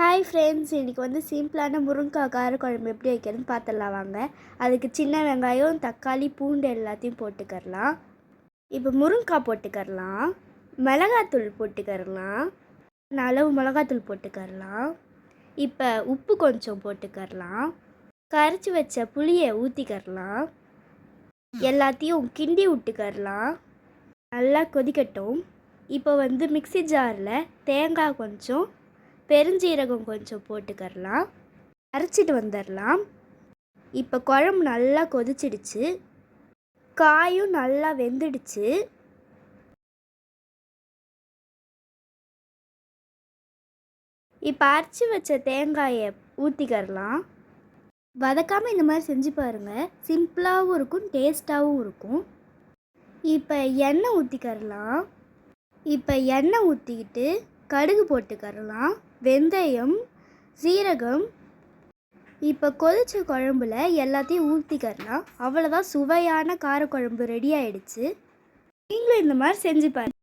Hi friends இன்றைக்கி வந்து சிம்பிளான முருங்கைக்காய் காரக்குழம்பு எப்படி வைக்கிறதுன்னு பார்த்துடலாம் வாங்க. அதுக்கு சின்ன வெங்காயம் தக்காளி பூண்டு எல்லாத்தையும் போட்டுக்கரலாம் இப்போ முருங்கைக்காய் போட்டுக்கரலாம் மிளகாத்தூள் போட்டுக்கரலாம் அளவு மிளகாத்தூள் போட்டுக்கரலாம் இப்போ உப்பு கொஞ்சம் போட்டுக்கரலாம் கரைச்சி வச்ச புளியை ஊற்றிக்கரலாம் எல்லாத்தையும் கிண்டி விட்டுக்கரலாம் நல்லா கொதிக்கட்டும். இப்போ வந்து மிக்ஸி ஜாரில் தேங்காய் கொஞ்சம் பெருஞ்சீரகம் கொஞ்சம் போட்டுக்கரலாம் அரைச்சிட்டு வந்துடலாம் இப்போ குழம்பு நல்லா கொதிச்சிடுச்சு. காயும் நல்லா வெந்துடுச்சு. இப்போ அரைச்சி வச்ச தேங்காயை ஊற்றிக்கரலாம் வதக்காமல் இந்த மாதிரி செஞ்சு பாருங்கள் சிம்பிளாகவும் இருக்கும் டேஸ்ட்டாகவும் இருக்கும். இப்போ எண்ணெய் ஊற்றிக்கரலாம் இப்போ எண்ணெய் ஊற்றிக்கிட்டு கடுகு போட்டுக்கரலாம் வெந்தயம் சீரகம். இப்போ கொதிச்ச குழம்புல எல்லாத்தையும் ஊற்றிக்கரலாம் அவ்வளோதான் சுவையான காரக்குழம்பு ரெடி ஆயிடுச்சு. நீங்களும் இந்த மாதிரி செஞ்சு பாருங்க.